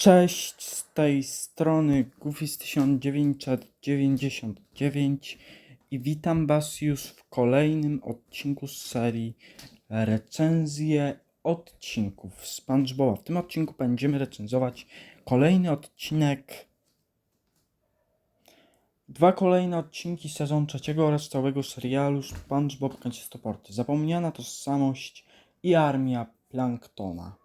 Cześć, z tej strony Goofy 1999 i witam Was już w kolejnym odcinku z serii recenzje odcinków SpongeBoba. W tym odcinku będziemy recenzować kolejny odcinek, dwa kolejne odcinki sezonu trzeciego oraz całego serialu SpongeBob Kancistoporty. Zapomniana tożsamość i armia Planktona.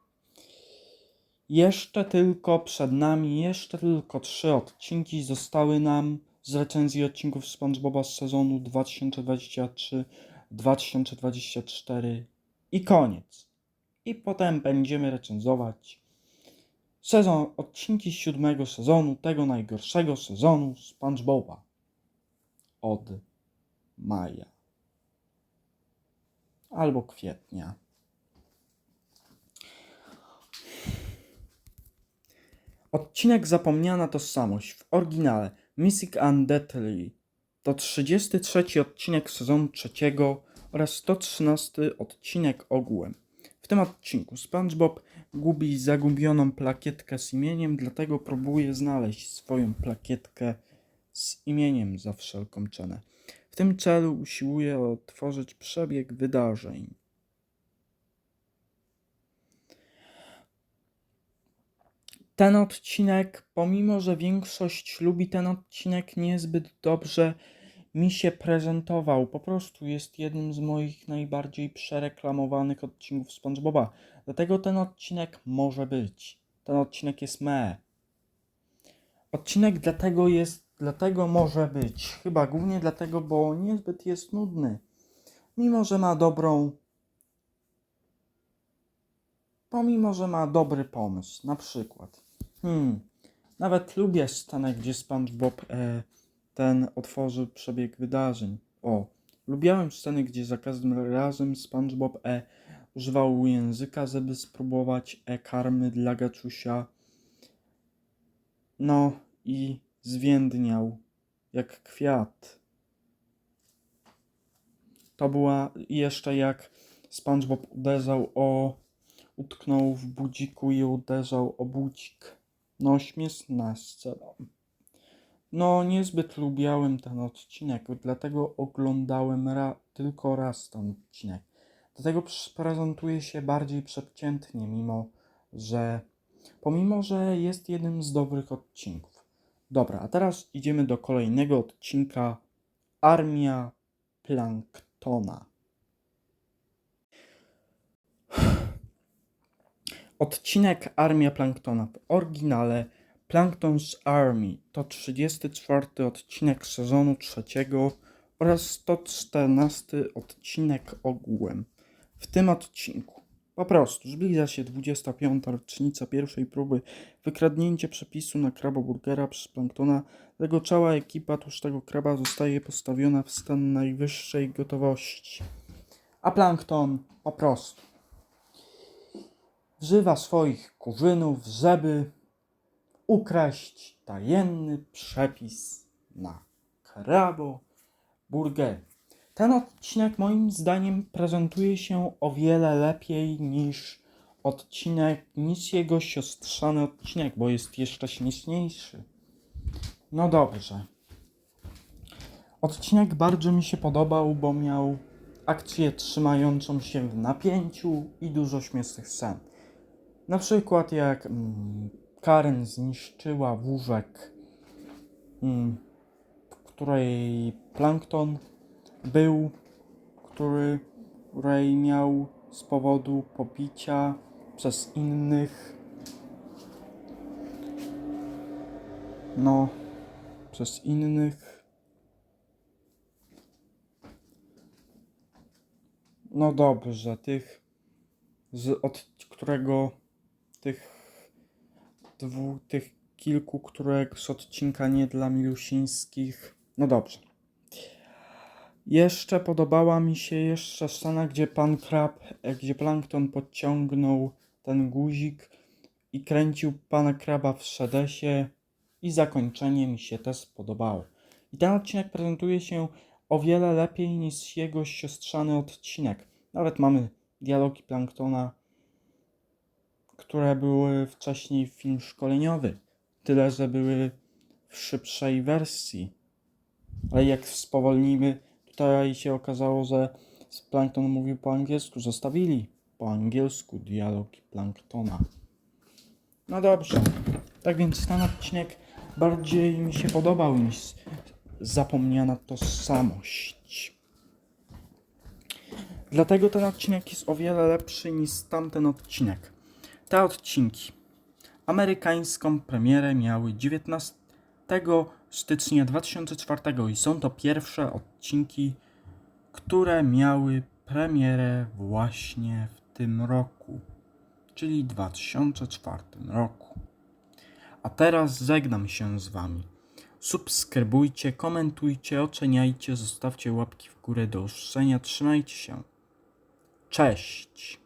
Jeszcze tylko przed nami, jeszcze tylko trzy odcinki zostały nam z recenzji odcinków SpongeBoba z sezonu 2023-2024 i koniec. I potem będziemy recenzować sezon, odcinki siódmego sezonu, tego najgorszego sezonu SpongeBoba od maja albo kwietnia. Odcinek Zapomniana Tożsamość w oryginale Missing and Deadly to 33 odcinek sezonu trzeciego oraz 113 odcinek ogółem. W tym odcinku SpongeBob gubi zagubioną plakietkę z imieniem, dlatego próbuje znaleźć swoją plakietkę z imieniem za wszelką cenę. W tym celu usiłuje otworzyć przebieg wydarzeń. Ten odcinek, pomimo że większość lubi ten odcinek, niezbyt dobrze mi się prezentował. Po prostu jest jednym z moich najbardziej przereklamowanych odcinków SpongeBoba. Dlatego ten odcinek może być. Ten odcinek jest me. Odcinek dlatego jest, dlatego może być. Chyba głównie dlatego, bo niezbyt jest nudny. Mimo, że ma dobrą pomimo, że ma dobry pomysł. Na przykład. Hmm. Nawet lubię scenę, gdzie SpongeBob e, ten otworzył przebieg wydarzeń. O, lubiałem sceny, gdzie za każdym razem SpongeBob e, używał języka, żeby spróbować e karmy dla Gaczusia. No i zwiędniał jak kwiat. To była jeszcze jak SpongeBob uderzał o utknął w budziku i uderzał o budzik. No, scena. No, niezbyt lubiałem ten odcinek, dlatego oglądałem ra tylko raz ten odcinek. Dlatego prezentuje się bardziej przeciętnie, mimo że pomimo, że jest jednym z dobrych odcinków. Dobra, a teraz idziemy do kolejnego odcinka Armia Planktona. Odcinek Armia Planktona w oryginale Plankton's Army to 34 odcinek sezonu trzeciego oraz 114 odcinek ogółem. W tym odcinku po prostu zbliża się 25. rocznica pierwszej próby wykradnięcia przepisu na kraboburgera przez Planktona, tego cała ekipa tłustego kraba zostaje postawiona w stan najwyższej gotowości. A Plankton po prostu wzywa swoich kurzynów, żeby ukraść tajemny przepis na krabo burger. Ten odcinek moim zdaniem prezentuje się o wiele lepiej niż odcinek, niż jego siostrzany odcinek, bo jest jeszcze śmieszniejszy. No dobrze. Odcinek bardzo mi się podobał, bo miał akcję trzymającą się w napięciu i dużo śmiesznych scen. Na przykład jak mm, Karen zniszczyła wózek, mm, w której plankton był, który, której miał z powodu pobicia przez innych. No, przez innych. No dobrze, tych, z, od którego tych dwóch, tych kilku, które z odcinka nie dla milusińskich. No dobrze. Jeszcze podobała mi się jeszcze scena, gdzie pan Krab, e, gdzie Plankton podciągnął ten guzik i kręcił pana Kraba w szedesie i zakończenie mi się też podobało. I ten odcinek prezentuje się o wiele lepiej niż jego siostrzany odcinek. Nawet mamy dialogi Planktona które były wcześniej film szkoleniowy. Tyle, że były w szybszej wersji. Ale jak spowolnimy, tutaj się okazało, że Plankton mówił po angielsku. Zostawili po angielsku dialogi Planktona. No dobrze. Tak więc ten odcinek bardziej mi się podobał niż zapomniana tożsamość. Dlatego ten odcinek jest o wiele lepszy niż tamten odcinek. Te odcinki amerykańską premierę miały 19 stycznia 2004 i są to pierwsze odcinki, które miały premierę właśnie w tym roku, czyli 2004 roku. A teraz żegnam się z Wami. Subskrybujcie, komentujcie, oceniajcie, zostawcie łapki w górę do usłyszenia. Trzymajcie się. Cześć!